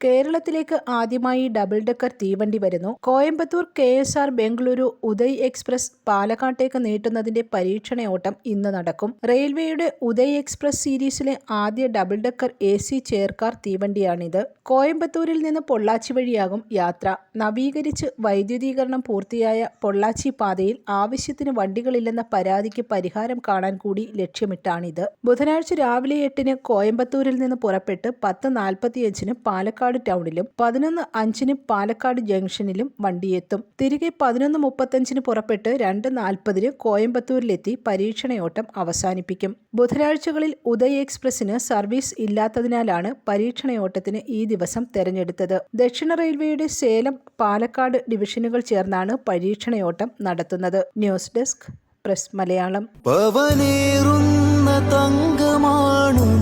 കേരളത്തിലേക്ക് ആദ്യമായി double decker തീവണ്ടി വരുന്നു. Coimbatore K S R Bengaluru Uday express പാലക്കാട്ടേക്ക് നീട്ടുന്നതിന്റെ പരീക്ഷണ ഓട്ടം ഇന്ന് നടക്കും. റെയിൽവേയുടെ ഉദയ് എക്സ്പ്രസ് സീരീസിലെ ആദ്യ double decker A C chair car തീവണ്ടിയാണിത്. കോയമ്പത്തൂരിൽ നിന്ന് പൊള്ളാച്ചി വഴിയാകും യാത്ര. നവീകരിച്ച് വൈദ്യുതീകരണം പൂർത്തിയായ പൊള്ളാച്ചി പാതയിൽ ആവശ്യത്തിന് വണ്ടികളില്ലെന്ന പരാതിക്ക് പരിഹാരം കാണാൻ കൂടി ലക്ഷ്യമിട്ടാണിത്. ബുധനാഴ്ച രാവിലെ എട്ടിന് കോയമ്പത്തൂരിൽ നിന്ന് പുറപ്പെട്ട് പത്ത് നാൽപ്പത്തിയഞ്ചിന് പാലക്കാട് ടൗണിലും പതിനൊന്ന് അഞ്ചിന് പാലക്കാട് ജംഗ്ഷനിലും വണ്ടിയെത്തും. തിരികെ പതിനൊന്ന് മുപ്പത്തഞ്ചിന് പുറപ്പെട്ട് രണ്ട് നാൽപ്പതിന് കോയമ്പത്തൂരിലെത്തി പരീക്ഷണയോട്ടം അവസാനിപ്പിക്കും. ബുധനാഴ്ചകളിൽ ഉദയ എക്സ്പ്രസിന് സർവീസ് ഇല്ലാത്തതിനാലാണ് പരീക്ഷണയോട്ടത്തിന് ഈ ദിവസം തെരഞ്ഞെടുത്തത്. ദക്ഷിണ റെയിൽവേയുടെ സേലം പാലക്കാട് ഡിവിഷനുകൾ ചേർന്നാണ് പരീക്ഷണയോട്ടം നടത്തുന്നത്. News desk press Malayalam. തങ്കമാണു